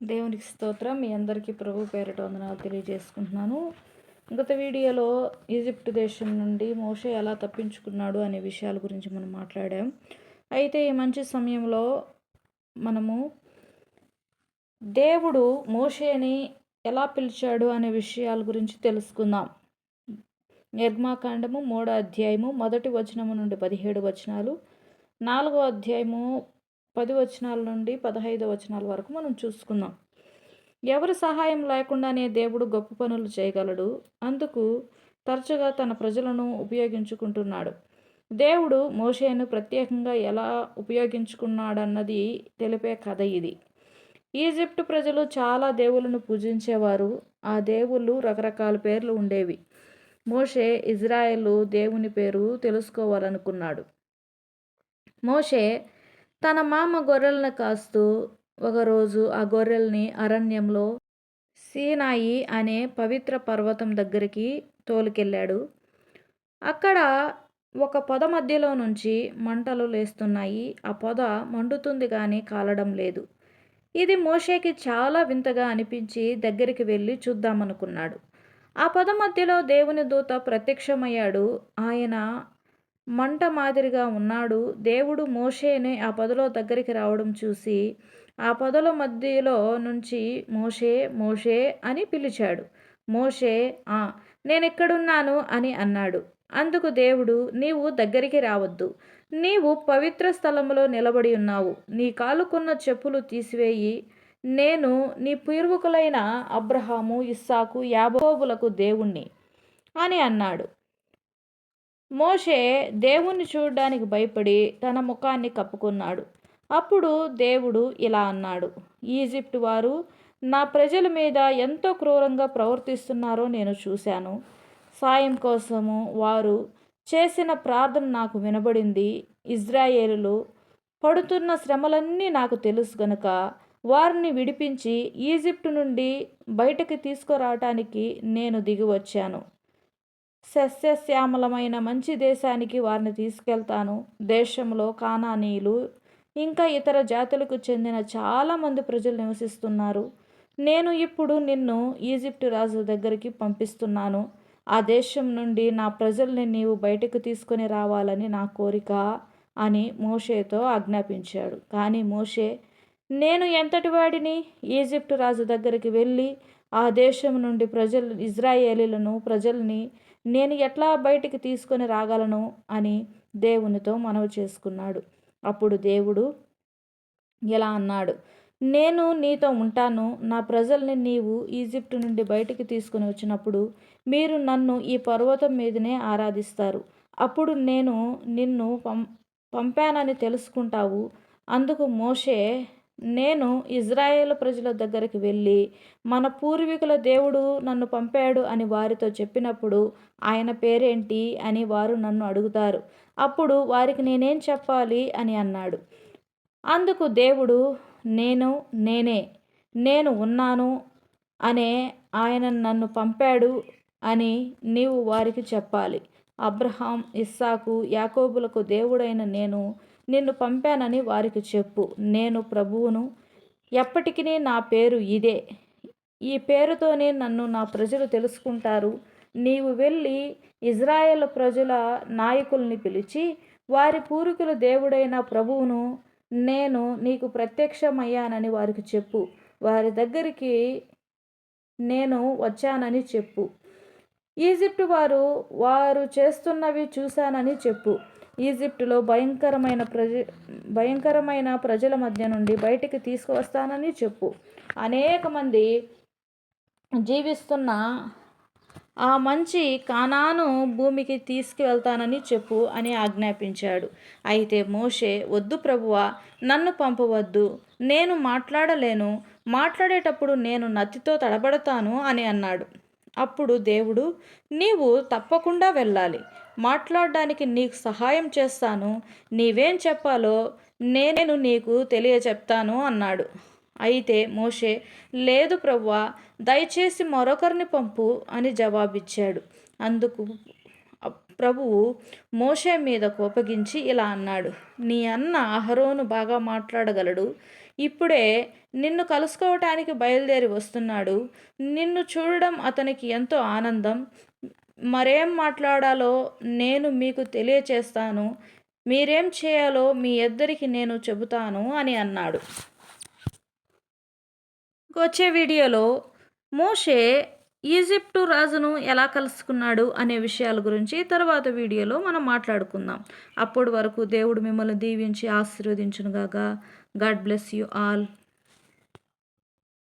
దేవునికి స్తోత్రం. మీ అందరికీ ప్రభు పేరిట వందనాలు తెలియజేసుకుంటున్నాను. గత వీడియోలో ఈజిప్ట్ దేశం నుండి మోషే ఎలా తప్పించుకున్నాడు అనే విషయాల గురించి మనం మాట్లాడాం. అయితే ఈ మంచి సమయంలో మనము దేవుడు మోషేని ఎలా పిలిచాడు అనే విషయాల గురించి తెలుసుకుందాం. నిర్మాకాండము మూడో అధ్యాయము మొదటి వచనము నుండి పదిహేడు వచనాలు నాలుగో అధ్యాయము పది వచనాల నుండి పదహైదు వచనాల వరకు మనం చూసుకుందాం. ఎవరి సహాయం లేకుండానే దేవుడు గొప్ప పనులు చేయగలడు? అందుకు తరచుగా తన ప్రజలను ఉపయోగించుకుంటున్నాడు. దేవుడు మోషేను ప్రత్యేకంగా ఎలా ఉపయోగించుకున్నాడన్నది తెలిపే కథ ఇది. ఈజిప్ట్ ప్రజలు చాలా దేవులను పూజించేవారు. ఆ దేవుళ్ళు రకరకాల పేర్లు ఉండేవి. మోషే ఇజ్రాయెల్ దేవుని పేరు తెలుసుకోవాలనుకున్నాడు. మోషే తన మామ గొర్రెలను కాస్తూ ఒకరోజు ఆ గొర్రెల్ని అరణ్యంలో సీనాయి అనే పవిత్ర పర్వతం దగ్గరికి తోలుకెళ్ళాడు. అక్కడ ఒక పొద మధ్యలో నుంచి మంటలు లేస్తున్నాయి. ఆ పొద మండుతుంది కానీ కాలడం లేదు. ఇది మోషేకి చాలా వింతగా అనిపించి దగ్గరికి వెళ్ళి చూద్దామనుకున్నాడు. ఆ పొద మధ్యలో దేవుని దూత ప్రత్యక్షమయ్యాడు. ఆయన మంట మాదిరిగా ఉన్నాడు. దేవుడు మోషేని ఆ పొదలో దగ్గరికి రావడం చూసి ఆ పొదల మధ్యలో నుంచి మోషే మోషే అని పిలిచాడు. మోషే ఆ నేనిక్కడున్నాను? అని అన్నాడు. అందుకు దేవుడు నీవు దగ్గరికి రావద్దు. నీవు పవిత్ర స్థలంలో నిలబడి ఉన్నావు. నీ కాలుకున్న చెప్పులు తీసివేయి. నేను నీ పూర్వకులైన అబ్రహాము ఇస్సాకు యాబోబులకు దేవుణ్ణి అని అన్నాడు. మోషే దేవుణ్ణి చూడడానికి భయపడి తన ముఖాన్ని కప్పుకున్నాడు. అప్పుడు దేవుడు ఇలా అన్నాడు ఈజిప్ట్ వారు నా ప్రజల మీద ఎంతో క్రూరంగా ప్రవర్తిస్తున్నారో నేను చూశాను. సాయం కోసము వారు చేసిన ప్రార్థన నాకు వినబడింది. ఇజ్రాయేలులు పడుతున్న శ్రమలన్నీ నాకు తెలుసు గనుక వారిని విడిపించి ఈజిప్టు నుండి బయటకు తీసుకురావటానికి నేను దిగి వచ్చాను సస్యశ్యామలమైన మంచి దేశానికి వారిని తీసుకెళ్తాను. దేశంలో కానానీయులు ఇంకా ఇతర జాతులకు చెందిన చాలామంది ప్రజలు నివసిస్తున్నారు. నేను ఇప్పుడు నిన్ను ఈజిప్టు రాజు దగ్గరికి పంపిస్తున్నాను. ఆ దేశం నుండి నా ప్రజల్ని నీవు బయటకు తీసుకొని రావాలని నా కోరిక అని మోషేతో ఆజ్ఞాపించాడు. కానీ మోషే నేను ఎంతటి వాడిని? ఈజిప్టు రాజు దగ్గరికి వెళ్ళి ఆ దేశం నుండి ప్రజలు ఇజ్రాయేలీలను ప్రజల్ని నేను ఎట్లా బయటికి తీసుకొని రాగలను? అని దేవునితో మనవి చేసుకున్నాడు. అప్పుడు దేవుడు ఇలా అన్నాడు? నేను నీతో ఉంటాను. నా ప్రజల్ని నీవు ఈజిప్ట్ నుండి బయటికి తీసుకుని వచ్చినప్పుడు మీరు నన్ను ఈ పర్వతం మీదనే ఆరాధిస్తారు. అప్పుడు నేను నిన్ను పం పంపానని తెలుసుకుంటావు. అందుకు మోషే నేను ఇజ్రాయేల్ ప్రజల దగ్గరికి వెళ్ళి మన పూర్వీకుల దేవుడు నన్ను పంపాడు అని వారితో చెప్పినప్పుడు ఆయన పేరేంటి అని వారు నన్ను అడుగుతారు. అప్పుడు వారికి నేనేం చెప్పాలి అని అన్నాడు. అందుకు దేవుడు నేను నేనే నేను ఉన్నాను అనే ఆయన నన్ను పంపాడు అని నీవు వారికి చెప్పాలి. అబ్రహాం ఇస్సాకు యాకోబులకు దేవుడైన నేను నిన్ను పంపానని వారికి చెప్పు. నేను ప్రభువును. ఎప్పటికీ నా పేరు ఇదే. ఈ పేరుతోనే నన్ను నా ప్రజలు తెలుసుకుంటారు. నీవు వెళ్ళి ఇజ్రాయెల్ ప్రజల నాయకుల్ని పిలిచి వారి పూర్వీకుల దేవుడైన ప్రభువును నేను నీకు ప్రత్యక్షమయ్యానని వారికి చెప్పు. వారి దగ్గరికి నేను వచ్చానని చెప్పు. ఈజిప్ట్ వారు వారు చేస్తున్నవి చూశానని చెప్పు. ఈజిప్టులో భయంకరమైన ప్రజ భయంకరమైన ప్రజల మధ్య నుండి బయటికి తీసుకువస్తానని చెప్పు. అనేక మంది జీవిస్తున్న ఆ మంచి కానాను భూమికి తీసుకువెళ్తానని చెప్పు అని ఆజ్ఞాపించాడు. అయితే మోషే వద్దు ప్రభువ నన్ను పంపవద్దు. నేను మాట్లాడలేను. మాట్లాడేటప్పుడు నేను నత్తితో తడబడతాను అని అన్నాడు. అప్పుడు దేవుడు నీవు తప్పకుండా వెళ్ళాలి. మాట్లాడడానికి నీకు సహాయం చేస్తాను. నీవేం చెప్పాలో నేను నీకు తెలియచెప్తాను అన్నాడు. అయితే మోషే లేదు ప్రవ్వా దయచేసి మరొకరిని పంపు అని జవాబిచ్చాడు. అందుకు ప్రభువు మోషే మీద కోపగించి ఇలా అన్నాడు నీ అన్న అహరోను బాగా మాట్లాడగలడు. ఇప్పుడే నిన్ను కలుసుకోవటానికి బయలుదేరి వస్తున్నాడు. నిన్ను చూడడం అతనికి ఎంతో ఆనందం. మరేం మాట్లాడాలో నేను మీకు తెలియచేస్తాను. మీరేం చేయాలో మీ ఇద్దరికి నేను చెబుతాను అని అన్నాడు. వచ్చే వీడియోలో మోషే ఈజిప్టు రాజును ఎలా కలుసుకున్నాడు అనే విషయాల గురించి తర్వాత వీడియోలో మనం మాట్లాడుకుందాం. అప్పటి వరకు దేవుడు మిమ్మల్ని దీవించి ఆశీర్వదించునుగాక. God bless you all.